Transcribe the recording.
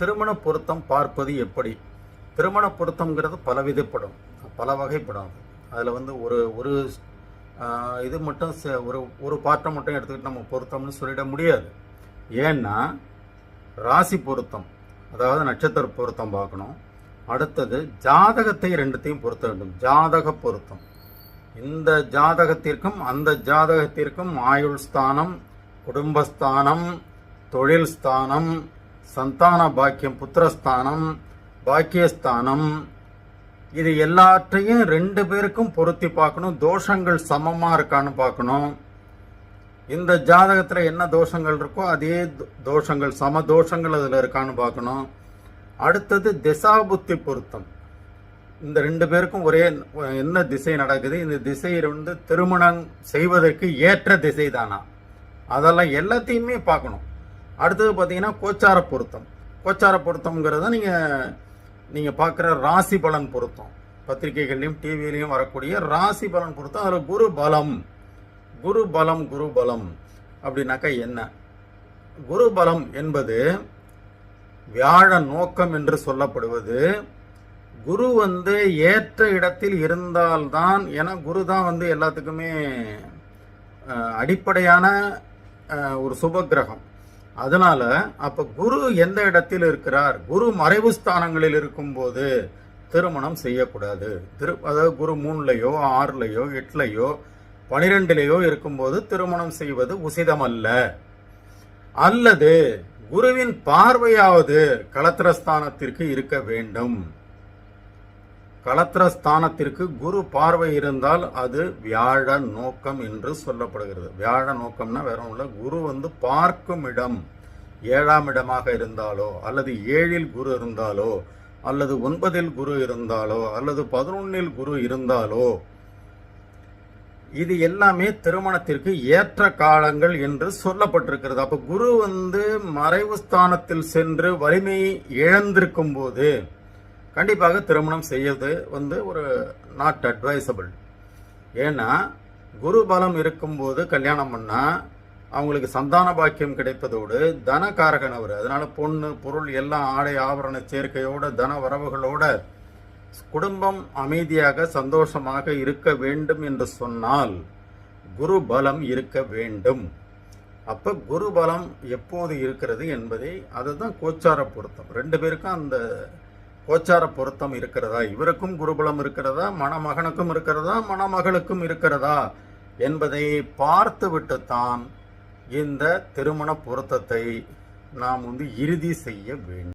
திருமண பொருத்தம் பார்ப்பது எப்படி? திருமண பொருத்தம்ங்கிறது பலவிதப்படும் பல வகைப்படும். அதில் வந்து ஒரு ஒரு இது மட்டும் ஒரு ஒரு பாட்டை மட்டும் எடுத்துக்கிட்டு நம்ம பொருத்தம்னு சொல்லிட முடியாது. ஏன்னா ராசி பொருத்தம் அதாவது நட்சத்திர பொருத்தம் பார்க்கணும். அடுத்தது ஜாதகத்தை ரெண்டுத்தையும் பொருத்த வேண்டும். ஜாதக பொருத்தம். இந்த ஜாதகத்திற்கும் அந்த ஜாதகத்திற்கும் ஆயுள் ஸ்தானம் குடும்பஸ்தானம் தொழில் ஸ்தானம் சந்தான பாக்கியம் புத்திரஸ்தானம் பாக்கியஸ்தானம். இது எல்லாற்றையும் ரெண்டு பேருக்கும் பொருத்தி பார்க்கணும் தோஷங்கள் சமமாக இருக்கான்னு பார்க்கணும். இந்த ஜாதகத்தில் என்ன தோஷங்கள் இருக்கோ அதே தோ- தோஷங்கள் சம தோஷங்கள் அதில் இருக்கான்னு பார்க்கணும். அடுத்தது திசாபுத்தி பொருத்தம். இந்த ரெண்டு பேருக்கும் ஒரே என்ன திசை நடக்குது? இந்த திசை வந்து திருமணம் செய்வதற்கு ஏற்ற திசை தானா அதெல்லாம் எல்லாத்தையுமே பார்க்கணும். அடுத்தது பார்த்தீங்கன்னா கோச்சார பொருத்தம். கோச்சார பொருத்தம்ங்கிறத நீங்கள் நீங்கள் பார்க்குற ராசி பலன் பொருத்தம். பத்திரிகைகள்லையும் டிவிலையும் வரக்கூடிய ராசி பலன் பொருத்தம். அதில் குரு பலம். குரு பலம் குரு பலம் அப்படின்னாக்கா என்ன? குரு பலம் என்பது வியாழ நோக்கம் என்று சொல்லப்படுவது. குரு வந்து ஏற்ற இடத்தில் இருந்தால்தான் ஏன்னா குரு தான் வந்து எல்லாத்துக்குமே அடிப்படையான ஒரு சுபக்கிரகம் அதனால அப்ப குரு எந்த இடத்தில் இருக்கிறார்? குரு மறைவு ஸ்தானங்களில் இருக்கும்போது திருமணம் செய்யக்கூடாது. திரு அதாவது குரு மூணுலையோ ஆறுலையோ எட்டுலையோ பனிரெண்டுலையோ இருக்கும்போது திருமணம் செய்வது உசிதமல்ல. அல்லது குருவின் பார்வையாவது களத்திரஸ்தானத்திற்கு இருக்க வேண்டும். கலத்திரஸ்தானத்திற்கு குரு பார்வை இருந்தால் அது வியாழ நோக்கம் என்று சொல்லப்படுகிறது. வியாழ நோக்கம்னா வேற ஒன்றும் குரு வந்து பார்க்கும் இடம். ஏழாம் இடமாக இருந்தாலோ அல்லது ஏழில் குரு இருந்தாலோ அல்லது ஒன்பதில் குரு இருந்தாலோ அல்லது பதினொன்னில் குரு இருந்தாலோ இது எல்லாமே திருமணத்திற்கு ஏற்ற காலங்கள் என்று சொல்லப்பட்டிருக்கிறது. அப்போ குரு வந்து மறைவு ஸ்தானத்தில் சென்று வலிமை இழந்திருக்கும் போது கண்டிப்பாக திருமணம் செய்யறது வந்து ஒரு நாட் அட்வைசபிள் ஏன்னா குரு பலம் இருக்கும்போது கல்யாணம் பண்ணால் அவங்களுக்கு சந்தான பாக்கியம் கிடைப்பதோடு தனகாரகன் அவர் அதனால பொண்ணு பொருள் எல்லாம் ஆடை ஆபரண சேர்க்கையோட தன வரவுகளோட குடும்பம் அமைதியாக சந்தோஷமாக இருக்க வேண்டும் என்று சொன்னால் குரு பலம் இருக்க வேண்டும். அப்போ குரு பலம் எப்போது இருக்கிறது என்பதை அதுதான் கோச்சார பொருத்தம். ரெண்டு பேருக்கும் அந்த கோச்சார பொருத்தம் இருக்கிறதா? இவருக்கும் குருபலம் இருக்கிறதா? மணமகனுக்கும் இருக்கிறதா? மணமகளுக்கும் இருக்கிறதா? என்பதை பார்த்துவிட்டுத்தான் இந்த திருமண பொருத்தத்தை நாம் வந்து இறுதி செய்ய வேண்டும்.